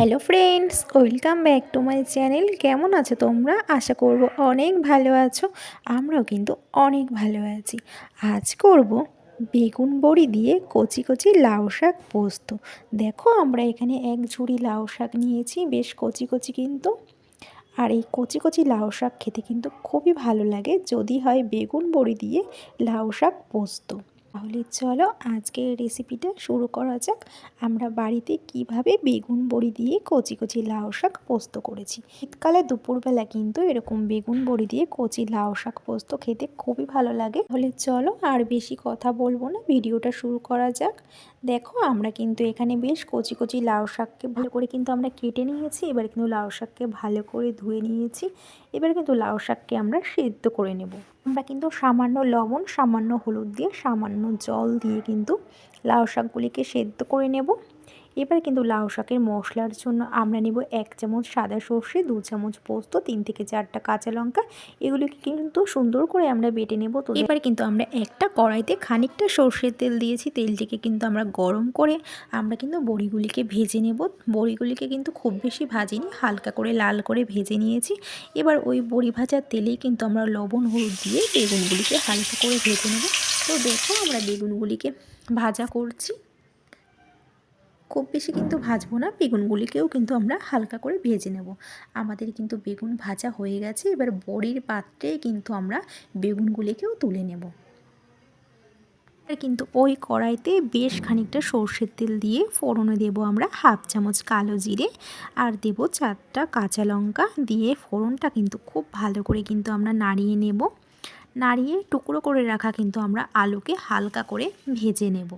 Hello friends welcome back to my channel কেমন আছো তোমরা? আশা করব অনেক ভালো আছো। আমরাও কিন্তু অনেক ভালো আছি। আজ করব বেগুন বড়ি দিয়ে কচি কচি লাউ শাক পোস্ত। দেখো, আমরা এখানে এক ঝুড়ি লাউ শাক নিয়েছি, বেশ কচি কচি কিন্তু। আর এই কচি কচি লাউ শাক খেতে কিন্তু খুবই ভালো লাগে, যদি হয় বেগুন বড়ি দিয়ে লাউ শাক পোস্ত। তাহলে চলো আজকে রেসিপিটা শুরু করা যাক। আমরা বাড়িতে কীভাবে বেগুন বড়ি দিয়ে কচি কচি লাউ শাক পোস্ত করেছি। শীতকালে দুপুরবেলা কিন্তু এরকম বেগুন বড়ি দিয়ে কচি লাউ শাক পোস্ত খেতে খুবই ভালো লাগে। তাহলে চলো আর বেশি কথা বলব না, ভিডিওটা শুরু করা যাক। দেখো আমরা কিন্তু এখানে বেশ কচি কচি লাউ শাককে ভালো করে কিন্তু আমরা কেটে নিয়েছি, এবার কিন্তু লাউ শাককে ভালো করে ধুয়ে নিয়েছি। এবার কিন্তু লাউ শাককে আমরা সেদ্ধ করে নেব। আমরা কিন্তু সামান্য লবণ, সামান্য হলুদ দিয়ে, সামান্য জল দিয়ে কিন্তু লাউ শাকগুলিকে সেদ্ধ করে নেব। এবার কিন্তু লাউ শাকের মশলার জন্য আমরা নেব এক চামচ সাদা সর্ষে, দু চামচ পোস্ত, তিন থেকে চারটা কাঁচা লঙ্কা। এগুলিকে কিন্তু সুন্দর করে আমরা বেটে নেব। তো এবার কিন্তু আমরা একটা কড়াইতে খানিকটা সর্ষের তেল দিয়েছি। তেলটিকে কিন্তু আমরা গরম করে আমরা কিন্তু বড়িগুলিকে ভেজে নেব। বড়িগুলিকে কিন্তু খুব বেশি ভাজিনি, হালকা করে লাল করে ভেজে নিয়েছি। এবার ওই বড়ি ভাজার তেলেই কিন্তু আমরা লবণ, হলুদ দিয়ে বেগুনগুলিকে হালকা করে ভেজে নেব। তো দেখো আমরা বেগুনগুলিকে ভাজা করছি। খুব বেশি কিন্তু ভাজবো না। বেগুনগুলিকেও কিন্তু আমরা হালকা করে ভেজে নেব। আমাদের কিন্তু বেগুন ভাজা হয়ে গেছে। এবার বড়ির পাত্রে কিন্তু আমরা বেগুনগুলিকেও তুলে নেব। কিন্তু ওই কড়াইতে বেশ খানিকটা সর্ষের তেল দিয়ে ফোড়নে দেব আমরা হাফ চামচ কালো জিরে আর দেব চারটা কাঁচা লঙ্কা দিয়ে ফোড়নটা কিন্তু খুব ভালো করে কিন্তু আমরা নাড়িয়ে নেব। নাড়িয়ে টুকরো করে রাখা কিন্তু আমরা আলুকে হালকা করে ভেজে নেব।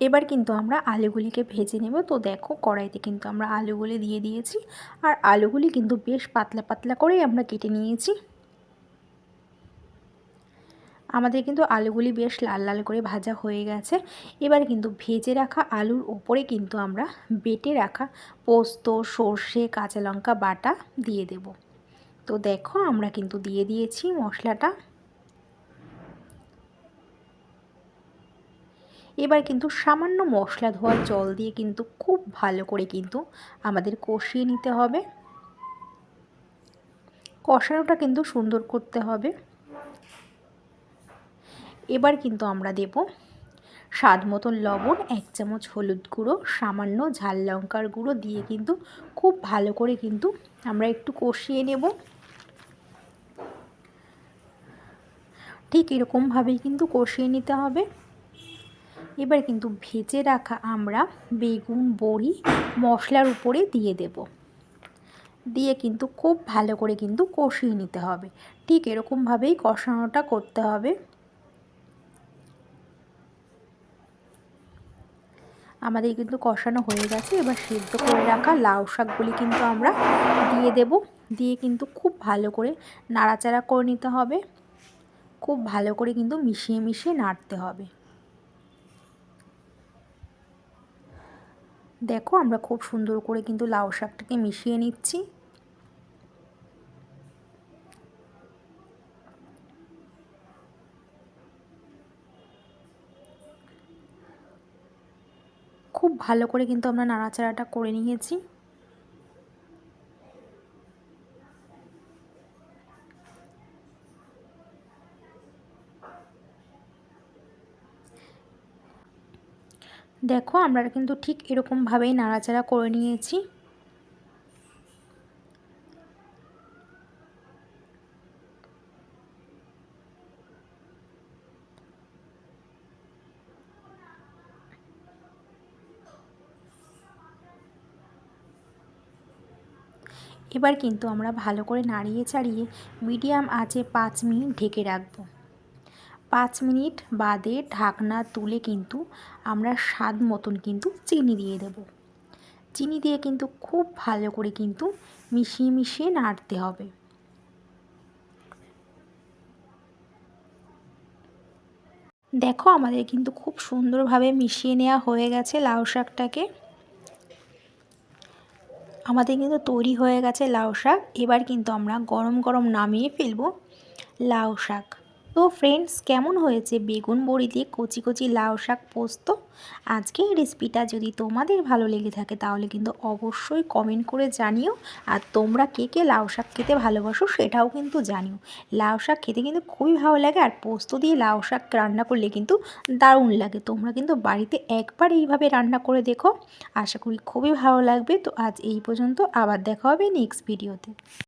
এবার কিন্তু আমরা আলুগুলিকে ভেজে নেব। তো দেখো কড়াইতে কিন্তু আমরা আলুগুলি দিয়ে দিয়েছি। আর আলুগুলি কিন্তু বেশ পাতলা পাতলা করেই আমরা কেটে নিয়েছি। আমাদের কিন্তু আলুগুলি বেশ লাল লাল করে ভাজা হয়ে গেছে। এবার কিন্তু ভেজে রাখা আলুর ওপরে কিন্তু আমরা বেটে রাখা পোস্ত, সর্ষে, কাঁচা লঙ্কা বাটা দিয়ে দেব। তো দেখো আমরা কিন্তু দিয়ে দিয়েছি মশলাটা। এবার কিন্তু সামান্য মশলা ধোয়ার জল দিয়ে কিন্তু খুব ভালো করে কিন্তু আমাদের কষিয়ে নিতে হবে। কষানোটা কিন্তু সুন্দর করতে হবে। এবার কিন্তু আমরা দেব স্বাদ মতন লবণ, এক চামচ হলুদ গুঁড়ো, সামান্য ঝাল লঙ্কার গুঁড়ো দিয়ে কিন্তু খুব ভালো করে কিন্তু আমরা একটু কষিয়ে নেব। ঠিক এরকমভাবেই কিন্তু কষিয়ে নিতে হবে। এবার কিন্তু ভেজে রাখা আমরা বেগুন, বড়ি মশলার উপরে দিয়ে দেব। দিয়ে কিন্তু খুব ভালো করে কিন্তু কষিয়ে নিতে হবে। ঠিক এরকমভাবেই কষানোটা করতে হবে। আমাদের কিন্তু কষানো হয়ে গেছে। এবার সেদ্ধ করে রাখা লাউ শাকগুলি কিন্তু আমরা দিয়ে দেব। দিয়ে কিন্তু খুব ভালো করে নাড়াচাড়া করে নিতে হবে। খুব ভালো করে কিন্তু মিশিয়ে মিশিয়ে নাড়তে হবে। দেখো আমরা খুব সুন্দর করে কিন্তু লাউ শাকটাকে মিশিয়ে নিচ্ছি। খুব ভালো করে কিন্তু আমরা নাড়াচাড়াটা করে নিয়েছি। দেখো আমরা কিন্তু ঠিক এরকমভাবেই নাড়াচাড়া করে নিয়েছি। এবার কিন্তু আমরা ভালো করে নাড়িয়ে চাড়িয়ে মিডিয়াম আঁচে পাঁচ মিনিট ঢেকে রাখব। পাঁচ মিনিট বাদে ঢাকনা তুলে কিন্তু আমরা স্বাদ মতন কিন্তু চিনি দিয়ে দেব। চিনি দিয়ে কিন্তু খুব ভালো করে কিন্তু মিশিয়ে মিশিয়ে নাড়তে হবে। দেখো আমাদের কিন্তু খুব সুন্দরভাবে মিশিয়ে নেওয়া হয়ে গেছে লাউ শাকটাকে। আমাদের কিন্তু তৈরি হয়ে গেছে লাউ শাক। এবার কিন্তু আমরা গরম গরম নামিয়ে ফেলব লাউ শাক। তো ফ্রেন্ডস কেমন হয়েছে? বেগুন বড়ি দিয়ে কচি কচি লাউ শাক পোস্ত? আজকে এই রেসিপিটা যদি তোমাদের ভালো লেগে থাকে, তাহলে কিন্তু অবশ্যই কমেন্ট করে জানিও। আর তোমরা কে কে লাউ শাক খেতে ভালোবাসো সেটাও কিন্তু জানিও। লাউ শাক খেতে কিন্তু খুবই ভালো লাগে, আর পোস্ত দিয়ে লাউ শাক রান্না করলে কিন্তু দারুণ লাগে। তোমরা কিন্তু বাড়িতে একবার এইভাবে রান্না করে দেখো। আশা করি খুবই ভালো লাগবে। তো আজ এই পর্যন্ত, আবার দেখা হবে নেক্সট ভিডিওতে